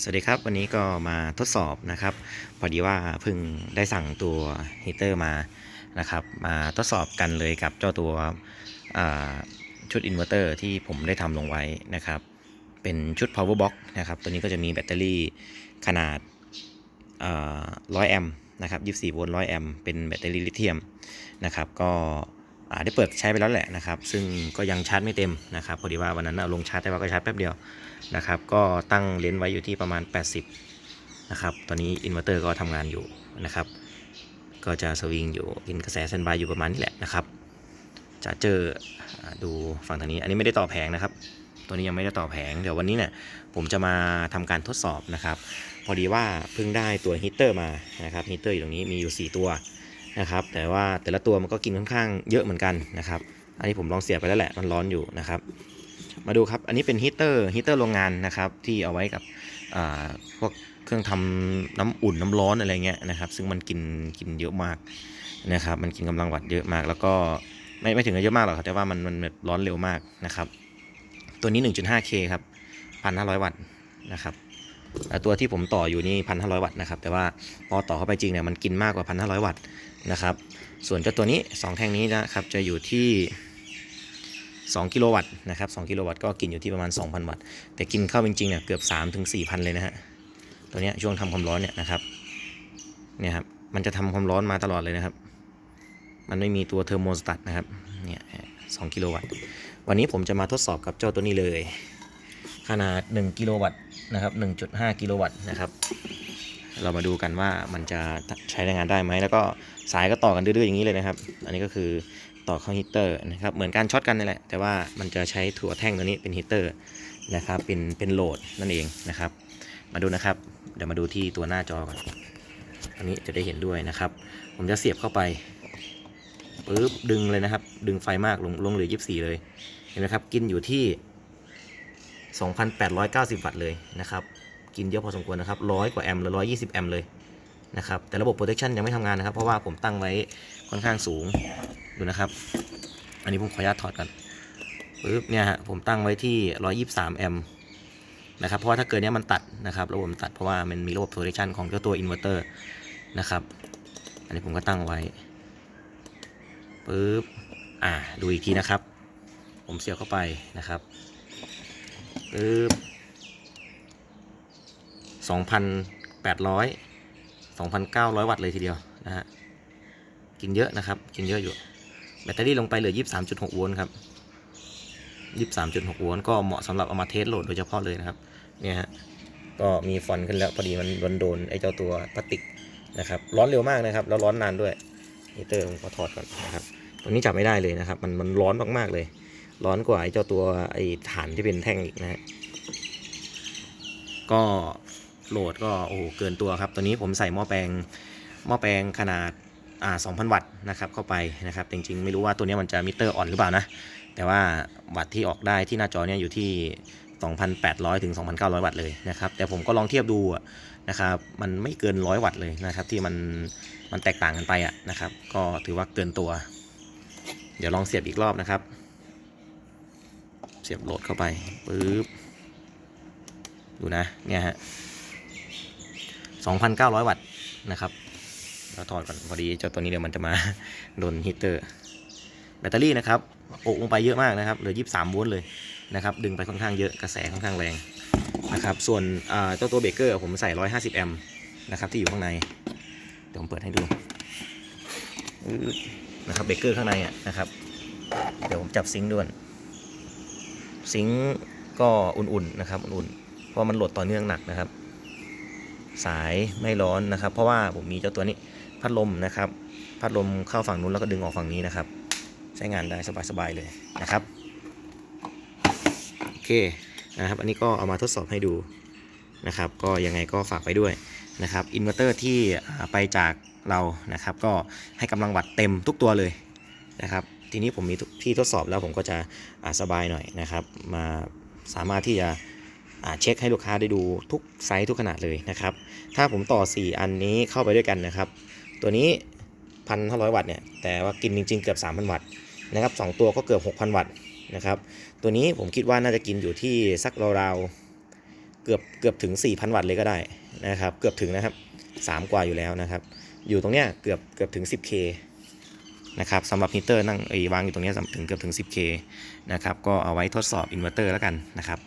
สวัสดีครับ วันนี้ก็มาทดสอบนะครับ พอดีว่าเพิ่งได้สั่งตัวฮีเตอร์มานะครับ มาทดสอบกันเลยกับเจ้าตัวชุดอินเวอร์เตอร์ที่ผมได้ทำลงไว้นะครับ เป็นชุด power box นะครับ ตัวนี้ก็จะมีแบตเตอรี่ขนาด100แอมป์นะครับ 24 โวลต์ 100 แอมป์เป็นแบตเตอรี่ลิเธียมนะครับ ก็ ได้เปิดใช้ไปแล้วแหละนะครับ ซึ่งก็ยังชาร์จไม่เต็มนะครับ พอดีว่าวันนั้นเอาลงชาร์จแต่ว่าก็ชาร์จแป๊บเดียวนะครับ ก็ตั้งเลนส์ไว้อยู่ที่ประมาณ 80 นะครับ ตอนนี้อินเวอร์เตอร์ก็ทำงานอยู่นะครับ ก็จะสวิงอยู่กินกระแสเซนบายอยู่ประมาณนี้แหละนะครับจะเจอดูฝั่งทางนี้ อันนี้ไม่ได้ต่อแผงนะครับ ตัวนี้ยังไม่ได้ต่อแผง เดี๋ยววันนี้เนี่ยผมจะมาทำการทดสอบนะครับ พอดีว่าเพิ่งได้ตัวฮีเตอร์มานะครับฮีเตอร์อยู่ตรงนี้มีอยู่ 4 ตัว นะครับ แต่ว่าแต่ละตัวมันก็กินค่อนข้างเยอะเหมือนกันนะครับ อันนี้ผมลองเสียบไปแล้วแหละมันร้อนอยู่นะครับ มาดูครับ อันนี้เป็นฮีเตอร์ฮีเตอร์โรงงานนะครับ ที่เอาไว้กับอ่าพวกเครื่องทำน้ำอุ่นน้ำร้อนอะไรเงี้ยนะครับ ซึ่งมันกินกินเยอะมากนะครับ มันกินกำลังวัตต์เยอะมาก แล้วก็ไม่ไม่ถึงกับเยอะมากหรอกครับ แต่ว่ามันมันแบบร้อนเร็วมากนะครับ ตัวนี้ 1.5K ครับ 1,500 วัตต์นะครับ ตัวที่ผมต่ออยู่นี่1,500วัตต์นะครับ แต่ว่าพอต่อเข้าไปจริงเนี่ยมันกินมากกว่า1,500วัตต์นะครับ ส่วนเจ้าตัวนี้ 2 แท่งนี้นะครับจะอยู่ที่ 2 กิโลวัตต์นะครับ2กิโลวัตต์ก็กินอยู่ที่ประมาณ 2,000 วัตต์ แต่กินเข้าจริงๆเนี่ยเกือบ3ถึง4,000เลยนะฮะ ตัวเนี้ยช่วงทำความร้อนเนี่ยนะครับ เนี่ยครับมันจะทำความร้อนมาตลอดเลยนะครับ มันไม่มีตัวเทอร์โมสตัตนะครับ เนี่ย2กิโลวัตต์ วันนี้ผมจะมาทดสอบกับเจ้าตัวนี้เลย ขนาด 1 กิโลวัตต์นะครับ 1.5 กิโลวัตต์นะครับ เรามาดูกันว่ามันจะใช้งานได้ไหม แล้วก็สายก็ต่อกันดื้อๆอย่างนี้เลยนะครับ อันนี้ก็คือต่อเข้าฮีตเตอร์นะครับ เหมือนการช็อตกันนี่แหละ แต่ว่ามันจะใช้ถั่วแท่งตัวนี้เป็นฮีตเตอร์นะครับ เป็นเป็นโหลดนั่นเองนะครับ มาดูนะครับ เดี๋ยวมาดูที่ตัวหน้าจอก่อน อันนี้จะได้เห็นด้วยนะครับ ผมจะเสียบเข้าไปปึ๊บดึงเลยนะครับ ดึงไฟมากลงลงเหลือ 24 เลย เห็นไหมครับ กินอยู่ที่ 2,890 วัตต์เลยนะครับ กินเยอะพอสมควรนะครับร้อยกว่าแอมป์หรือ120 แอมป์เลยนะครับ แต่ระบบ protection ยังไม่ทำงานนะครับ เพราะว่าผมตั้งไว้ค่อนข้างสูง ดูนะครับ อันนี้ผมขออนุญาตถอดกันปึ๊บเนี่ยฮะผมตั้งไว้ที่ 123 แอมป์นะครับ เพราะว่าถ้าเกิดเนี้ยมันตัดนะครับ ระบบมันตัดเพราะว่ามันมีระบบ protection ของเจ้าตัวอินเวอร์เตอร์นะครับ อันนี้ผมก็ตั้งไว้ปึ๊บ อ่า ดูอีกทีนะครับ ผมเสียบเข้าไปนะครับ ปึ๊บ2,800 2,900วัตต์เลยทีเดียวนะฮะ กินเยอะนะครับ กินเยอะอยู่ แบตเตอรี่ลงไปเหลือ23.6โวลต์ครับ23.6โวลต์ก็เหมาะสำหรับเอามาเทสโหลดโดยเฉพาะเลยนะครับ เนี่ยฮะ ก็มีฟอนต์ขึ้นแล้วพอดีมันโดนโดนไอ้เจ้าตัวพลาสติกนะครับ ร้อนเร็วมากนะครับ แล้วร้อนนานด้วยฮีเตอร์ผมขอถอดก่อนนะครับตรงนี้จับไม่ได้เลยนะครับ มันมันร้อนมากๆเลย ร้อนกว่าไอ้เจ้าตัวไอ้ฐานที่เป็นแท่งอีกนะฮะก็โหลดก็โอ้โหเกินตัวครับ ตัวนี้ผมใส่หม้อแปลงหม้อแปลงขนาดอ่า2,000 วัตต์นะครับเข้าไปนะครับจริงๆ ไม่รู้ว่าตัวนี้มันจะมิเตอร์อ่อนหรือเปล่านะ แต่ว่าวัตต์ที่ออกได้ที่หน้าจอเนี่ยอยู่ที่ 2,800 ถึง 2,900 วัตต์เลยนะครับ แต่ผมก็ลองเทียบดูอะนะครับมันไม่เกิน 100 วัตต์เลยนะครับที่มันมันแตกต่างกันไปอะนะครับ ก็ถือว่าเกินตัว เดี๋ยวลองเสียบอีกรอบนะครับ เสียบโหลดเข้าไปปึ๊บดูนะเนี่ยฮะ2,900 วัตต์นะครับเราถอดก่อนพอดีเจ้าตัวนี้เดี๋ยวมันจะมาโดนฮีตเตอร์ แบตเตอรี่นะครับโอกลงไปเยอะมากนะครับเหลือ 23 โวลต์เลยนะครับดึงไปค่อนข้างเยอะกระแสค่อนข้างแรงนะครับส่วนเจ้าตัวเบรกเกอร์ผมใส่ 150 แอมป์นะครับที่อยู่ข้างใน เดี๋ยวผมเปิดให้ดูนะครับเบรกเกอร์ข้างในอะนะครับ เดี๋ยวผมจับซิงค์ด้วย ซิงก็อุ่นๆนะครับอุ่นๆเพราะมันโหลดต่อเนื่องหนักนะครับ สายไม่ร้อนนะครับ เพราะว่าผมมีเจ้าตัวนี้พัดลมนะครับ พัดลมเข้าฝั่งนู้นแล้วก็ดึงออกฝั่งนี้นะครับ ใช้งานได้สบายๆเลยนะครับโอเคนะครับ อันนี้ก็เอามาทดสอบให้ดูนะครับ ก็ยังไงก็ฝากไว้ด้วยนะครับอินเวอร์เตอร์ที่ไปจากเรานะครับ ก็ให้กำลังวัตต์เต็มทุกตัวเลยนะครับ ทีนี้ผมมีที่ทดสอบแล้วผมก็จะอาสบายหน่อยนะครับ มาสามารถที่จะอาเช็คให้ลูกค้าได้ดูทุกไซส์ทุกขนาดเลยนะครับ ถ้าผมต่อ 4 อันนี้เข้าไปด้วยกันนะครับ ตัวนี้ 1,500 วัตต์เนี่ย แต่ว่ากินจริง ๆ เกือบ 3,000 วัตต์นะครับสองตัวก็เกือบ 6,000 วัตต์นะครับ ตัวนี้ผมคิดว่าน่าจะกินอยู่ที่สักราวๆเกือบเกือบถึง 4,000 วัตต์เลยก็ได้นะครับ เกือบถึงนะครับ 3 กว่าอยู่แล้วนะครับ อยู่ตรงเนี้ยเกือบเกือบถึง 10K นะครับสำหรับฮีเตอร์นั่งไอ้วางอยู่ตรงนี้ถึงเกือบถึง 10K นะครับก็เอาไว้ทดสอบอินเวอร์เตอร์แล้วกันนะครับ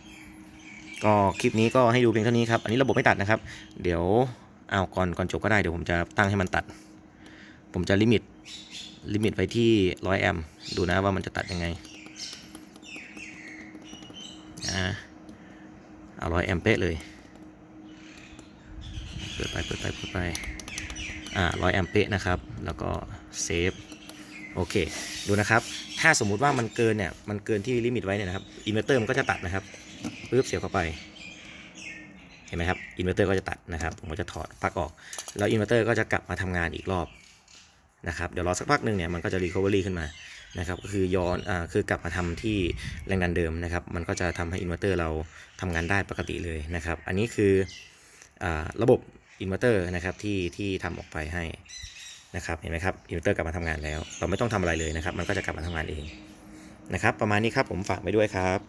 ก็คลิปนี้ก็ให้ดูเพียงเท่านี้ครับ อันนี้ระบบไม่ตัดนะครับ เดี๋ยวเอาก่อนก่อนจบก็ได้เดี๋ยวผมจะตั้งให้มันตัด ผมจะลิมิตลิมิตไว้ที่ 100 แอมป์ดูนะว่ามันจะตัดยังไงนะเอา100 แอมป์เป๊ะเลย เปิดไปเปิดไปเปิดไปอ่า100 แอมป์เป๊ะนะครับ แล้วก็เซฟ โอเค ดูนะครับ ถ้าสมมุติว่ามันเกินเนี่ย มันเกินที่ลิมิตไว้เนี่ยนะครับ อินเวอร์เตอร์มันก็จะตัดนะครับปึ๊บเสียบเข้าไป เห็นไหมครับ อินเวอร์เตอร์ก็จะตัดนะครับ ผมก็จะถอดปลั๊กออก แล้วอินเวอร์เตอร์ก็จะกลับมาทำงานอีกรอบนะครับ เดี๋ยวรอสักพักหนึ่งเนี่ย มันก็จะรีคอเวอรี่ขึ้นมา นะครับ ก็คือย้อน อ่า คือกลับมาทำที่แรงดันเดิมนะครับ มันก็จะทำให้อินเวอร์เตอร์เราทำงานได้ปกติเลยนะครับ อันนี้คือ อ่า ระบบอินเวอร์เตอร์นะครับที่ที่ทำออกไปให้ นะครับเห็นไหมครับอินเวอร์เตอร์กลับมาทำงานแล้ว เราไม่ต้องทำอะไรเลยนะครับ มันก็จะกลับมาทำงานเองนะครับ ประมาณนี้ครับผมฝากไว้ด้วยครับ